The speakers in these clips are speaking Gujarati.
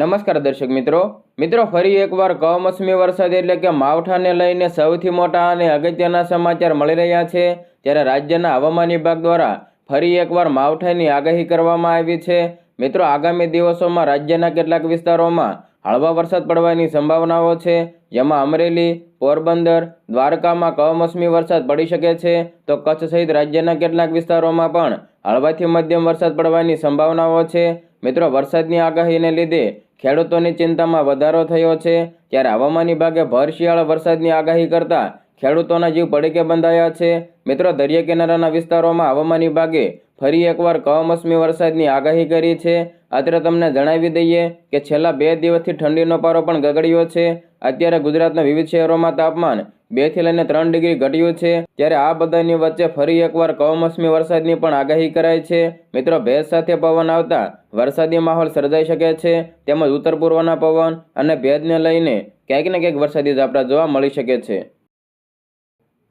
નમસ્કાર દર્શક મિત્રો. મિત્રો, ફરી એકવાર કમોસમી વરસાદ એટલે કે માવઠાને લઈને સૌથી મોટા અને અગત્યના સમાચાર મળી રહ્યા છે. ત્યારે રાજ્યના હવામાન વિભાગ દ્વારા ફરી એકવાર માવઠાની આગાહી કરવામાં આવી છે. મિત્રો, આગામી દિવસોમાં રાજ્યના કેટલાક વિસ્તારોમાં હળવા વરસાદ પડવાની સંભાવનાઓ છે. જેમાં અમરેલી, પોરબંદર, દ્વારકામાં કમોસમી વરસાદ પડી શકે છે. તો કચ્છ સહિત રાજ્યના કેટલાક વિસ્તારોમાં પણ હળવાથી મધ્યમ વરસાદ પડવાની સંભાવનાઓ છે. મિત્રો, વરસાદની આગાહીને લીધે ખેડૂતોની ચિંતામાં વધારો થયો છે. ત્યારે હવામાન વિભાગે ભર શિયાળા વરસાદની આગાહી કરતા ખેડૂતોના જીવ પડીકે બંધાયા છે. મિત્રો, દરિયા કિનારાના વિસ્તારોમાં હવામાન વિભાગે ફરી એકવાર કમોસમી વરસાદની આગાહી કરી છે. અત્યારે તમને જણાવી દઈએ કે છેલ્લા બે દિવસથી ઠંડીનો પારો પણ ગગડ્યો છે. અત્યારે ગુજરાતના વિવિધ શહેરોમાં તાપમાન બેથી લઈને ત્રણ ડિગ્રી ઘટ્યું છે. ત્યારે આ બધાની વચ્ચે ફરી એકવાર કમોસમી વરસાદની પણ આગાહી કરાઈ છે. મિત્રો, ભેજ સાથે પવન આવતા વરસાદી માહોલ સર્જાઈ શકે છે. તેમજ ઉત્તર પૂર્વના પવન અને ભેજને લઈને ક્યાંક ને ક્યાંક વરસાદી ઝાપટા જોવા મળી શકે છે.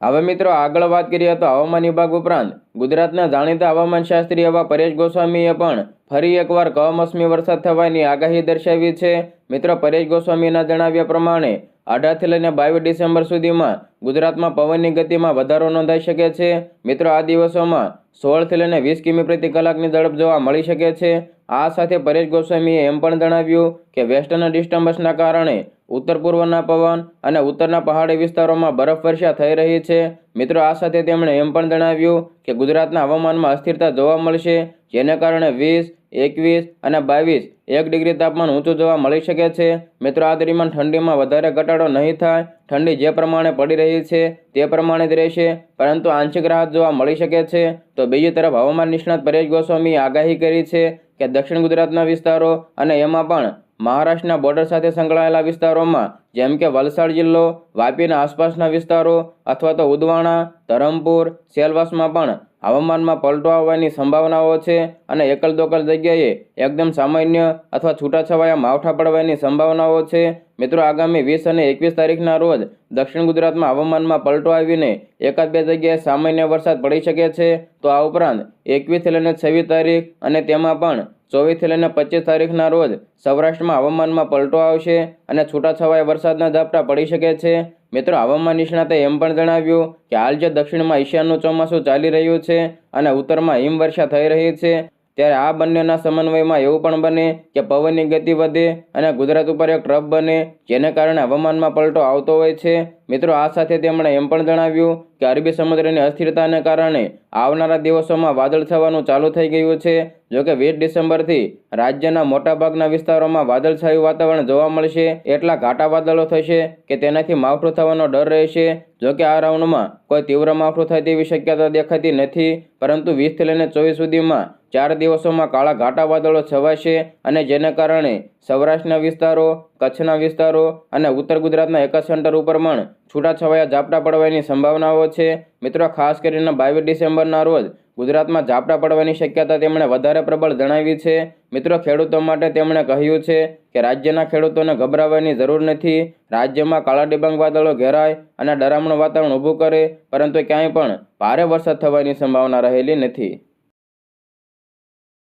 હવે મિત્રો, આગળ વાત કરીએ તો હવામાન વિભાગ ઉપરાંત ગુજરાતના જાણીતા હવામાન શાસ્ત્રી એવા પરેશ ગોસ્વામીએ પણ ફરી એકવાર કમોસમી વરસાદ થવાની આગાહી દર્શાવી છે. મિત્રો, પરેશ ગોસ્વામીના જણાવ્યા પ્રમાણે અઢારથી લઈને બાવીસ ડિસેમ્બર સુધીમાં ગુજરાતમાં પવનની ગતિમાં વધારો નોંધાઈ શકે છે. મિત્રો, આ દિવસોમાં સોળથી લઈને વીસ કિમી પ્રતિ કલાકની ઝડપ જોવા મળી શકે છે. આ સાથે પરેશ ગોસ્વામીએ એમ પણ જણાવ્યું કે વેસ્ટર્ન ડિસ્ટર્બન્સના કારણે ઉત્તર પૂર્વના પવન અને ઉત્તરના પહાડી વિસ્તારોમાં બરફવર્ષા થઈ રહી છે. મિત્રો, આ સાથે તેમણે એમ પણ જણાવ્યું કે ગુજરાતના હવામાનમાં અસ્થિરતા જોવા મળશે, જેને કારણે વીસ એકવીસ અને બાવીસ. એક ડિગ્રી તાપમાન ઊંચું જોવા મળી શકે છે. મિત્રો, આ દરમિયાન ઠંડીમાં વધારે ઘટાડો નહીં થાય. ઠંડી જે પ્રમાણે પડી રહી છે તે પ્રમાણે જ રહેશે. પરંતુ આંશિક રાહત જોવા મળી શકે છે. તો બીજી તરફ હવામાન નિષ્ણાત પરેશ ગોસ્વામીએ આગાહી કરી છે કે દક્ષિણ ગુજરાતના વિસ્તારો અને એમાં પણ મહારાષ્ટ્રના બોર્ડર સાથે સંકળાયેલા વિસ્તારોમાં, જેમ કે વલસાડ જિલ્લો, વાપીના આસપાસના વિસ્તારો અથવા તો ઉદવાણા, ધરમપુર સેલવાસમાં પણ હવામાનમાં પલટો આવવાની સંભાવનાઓ છે અને એકલ દોકલ જગ્યાએ એકદમ સામાન્ય અથવા છૂટાછવાયા માવઠા પડવાની સંભાવનાઓ છે. મિત્રો, આગામી વીસ અને એકવીસ તારીખના રોજ દક્ષિણ ગુજરાતમાં હવામાનમાં પલટો આવીને એકાદ બે જગ્યાએ સામાન્ય વરસાદ પડી શકે છે. તો આ ઉપરાંત એકવીસથી લઈને છવ્વીસ તારીખ અને તેમાં પણ ચોવીસથી લઈને પચીસ તારીખના રોજ સૌરાષ્ટ્રમાં હવામાનમાં પલટો આવશે અને છૂટાછવાયા વરસાદના ઝાપટા પડી શકે છે. મિત્રો, હવામાન નિષ્ણાતે એમ પણ જણાવ્યું કે હાલ જે દક્ષિણમાં ઈશાનનું ચોમાસું ચાલી રહ્યું છે અને ઉત્તરમાં હિમવર્ષા થઈ રહી છે. ત્યારે આ બંનેના સમન્વયમાં એવું પણ બને કે પવનની ગતિ વધે અને ગુજરાત ઉપર એક ટ્રફ બને, જેને કારણે હવામાનમાં પલટો આવતો હોય છે. મિત્રો, આ સાથે તેમણે એમ પણ જણાવ્યું કે અરબી સમુદ્રની અસ્થિરતાને કારણે આવનારા દિવસોમાં વાદળ થવાનું ચાલુ થઈ ગયું છે. જોકે વીસ ડિસેમ્બરથી રાજ્યના મોટાભાગના વિસ્તારોમાં વાદળછાયું વાતાવરણ જોવા મળશે. એટલા ઘાટા વાદળો થશે કે તેનાથી માવઠું થવાનો ડર રહેશે. જોકે આ રાઉન્ડમાં કોઈ તીવ્ર માવઠું થાય તેવી શક્યતા દેખાતી નથી. પરંતુ વીસથી લઈને ચોવીસ સુધીમાં ચાર દિવસોમાં કાળા ઘાટા વાદળો છવાશે અને જેને કારણે સૌરાષ્ટ્રના વિસ્તારો, કચ્છના વિસ્તારો અને ઉત્તર ગુજરાતના એક જ સેન્ટર ઉપર પણ છૂટાછવાયા ઝાપટા પડવાની સંભાવનાઓ છે. મિત્રો, ખાસ કરીને બાવીસ ડિસેમ્બરના રોજ ગુજરાતમાં ઝાપટા પડવાની શક્યતા તેમણે વધારે પ્રબળ જણાવી છે. મિત્રો, ખેડૂતો માટે તેમણે કહ્યું છે કે રાજ્યના ખેડૂતોને ગભરાવાની જરૂર નથી. રાજ્યમાં કાળા ડિબાંગ વાદળો ઘેરાય અને ડરામણું વાતાવરણ ઊભું કરે, પરંતુ ક્યાંય પણ ભારે વરસાદ થવાની સંભાવના રહેલી નથી.